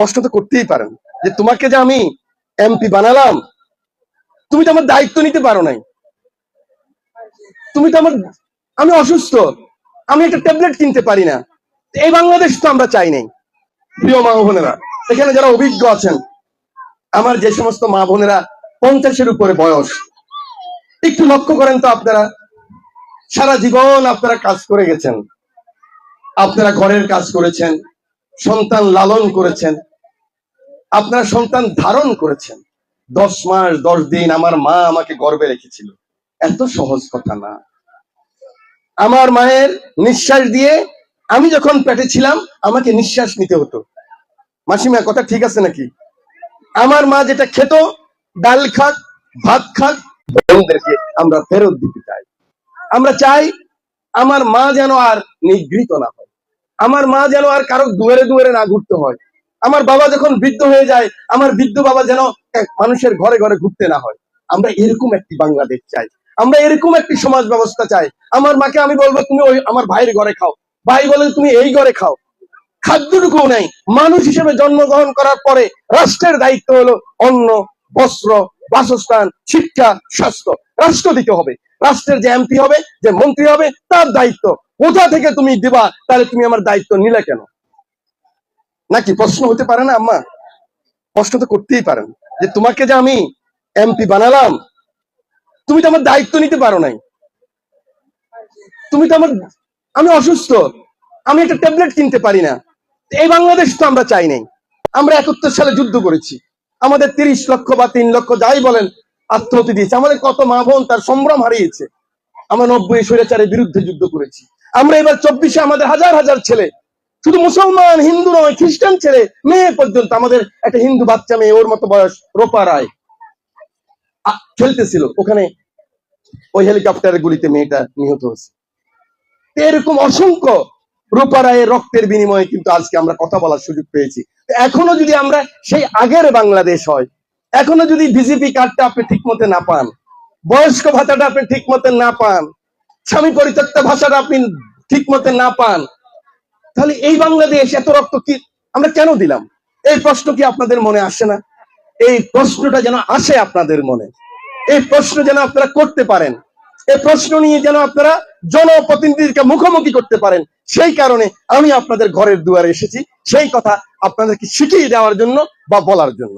প্রশ্ন তো করতেই পারেন যে তোমাকে যে আমি এমপি বানালাম, তুমি তো আমার দায়িত্ব নিতে পারো নাই। তুমি তো আমার আমি অসুস্থ, আমি একটা ট্যাবলেট কিনতে পারি না। এই বাংলাদেশ তো আমরা চাই নাই, প্রিয় মা বোনেরা। এখানে যারা অভিজ্ঞ আছেন, আমার যে সমস্ত মা বোনেরা পঞ্চাশের উপরে বয়স, একটু লক্ষ্য করেন তো আপনারা। সারা জীবন আপনারা কাজ করে গেছেন, আপনারা ঘরের কাজ করেছেন, সন্তান লালন করেছেন। আপনারা সন্তান ধারণ করেছেন। দশ মাস, দশ দিন আমার মা আমাকে গর্বে রেখেছিল। এত সহজ কথা না। আমার মায়ের নিঃশ্বাস দিয়ে আমি যখন পেটে ছিলাম, আমাকে নিঃশ্বাস নিতে হতো। মাসিমা, কথা ঠিক আছে নাকি? আমার মা যেটা খেত, ডাল খাক, ভাত খাক বোনদেরকে আমরা ফেরত দিতে চাই। আমরা চাই আমার মা যেন আর নিগৃহীত না হয়। আমার মা যেন আর কারও দুয়ারে দুয়ারে না ঘুরতে হয়। আমার বাবা যখন বৃদ্ধ হয়ে যায়, আমার বৃদ্ধ বাবা যেন মানুষের ঘরে ঘরে ঘুরতে না হয়। আমরা এরকম একটি বাংলাদেশ চাই। আমরা এরকম একটি সমাজ ব্যবস্থা চাই। আমার মাকে আমি বলব, তুমি ওই আমার ভাইয়ের ঘরে খাও। ভাই বলে, তুমি এই ঘরে খাও। খাদ্যটুকু নেই। মানুষ হিসেবে জন্মগ্রহণ করার পরে রাষ্ট্রের দায়িত্ব হলো অন্ন, বস্ত্র, বাসস্থান, শিক্ষা, স্বাস্থ্য। রাষ্ট্র দিতে হবে। রাষ্ট্রের যে এমপি হবে, যে মন্ত্রী হবে, তার দায়িত্ব। কোথা থেকে তুমি দিবা, তাহলে তুমি আমার দায়িত্ব নিলে কেন? নাকি প্রশ্ন হতে পারে না, আম্মা? প্রশ্ন তো করতেই পারেন। যে তোমাকে যে আমি এমপি বানালাম, তুমি তো আমার দায়িত্ব নিতে পারো নাই। তুমি তো আমার আমি অসুস্থ, আমি একটা ট্যাবলেট কিনতে পারি না। এই বাংলাদেশ তো আমরা চাই নাই। আমরা একাত্তর সালে যুদ্ধ করেছি। আমাদের তিরিশ লক্ষ বা তিন লক্ষ যাই বলেন আত্মহতি দিয়েছে। আমাদের কত মা বোন তার সম্ভ্রম হারিয়েছে। আমরা নব্বই স্বৈরাচারের বিরুদ্ধে যুদ্ধ করেছি। আমরা এবার চব্বিশে আমাদের হাজার হাজার ছেলে শুধু মুসলমান, হিন্দু নয়, খ্রিস্টান ছেলে মেয়ে পর্যন্ত আমাদের একটা হিন্দু বাচ্চা মেয়ে, ওর মতো বয়স, রোপা রায়। খেলতেছিল। ওখানে ওই হেলিকপ্টারের গুলিতে মেয়েটা নিহত হয়েছে। এরকম অসংখ্য রূপা রায়ের রক্তের বিনিময়ে কিন্তু আজকে আমরা কথা বলার সুযোগ পেয়েছি। এখনও যদি আমরা সেই আগের বাংলাদেশ হয়, এখনও যদি বিজেপি কার্ডটা আপনি ঠিক মতো না পান, বয়স্ক ভাতাটা আপনি ঠিক মতো না পান, স্বামী পরিত্যক্ত ভাষাটা আপনি ঠিক মতো না পান তাহলে এই বাংলাদেশ, এত রক্ত কি আমরা কেন দিলাম? এই প্রশ্ন কি আপনাদের মনে আসে না? এই প্রশ্নটা যেন আসে আপনাদের মনে। এই প্রশ্ন যেন আপনারা করতে পারেন। এই প্রশ্ন নিয়ে যেন আপনারা জনপ্রতিনিধিকে মুখোমুখি করতে পারেন। সেই কারণে আমি আপনাদের ঘরের দুয়ারে এসেছি। সেই কথা আপনাদেরকে শিখিয়ে দেওয়ার জন্য বা বলার জন্য।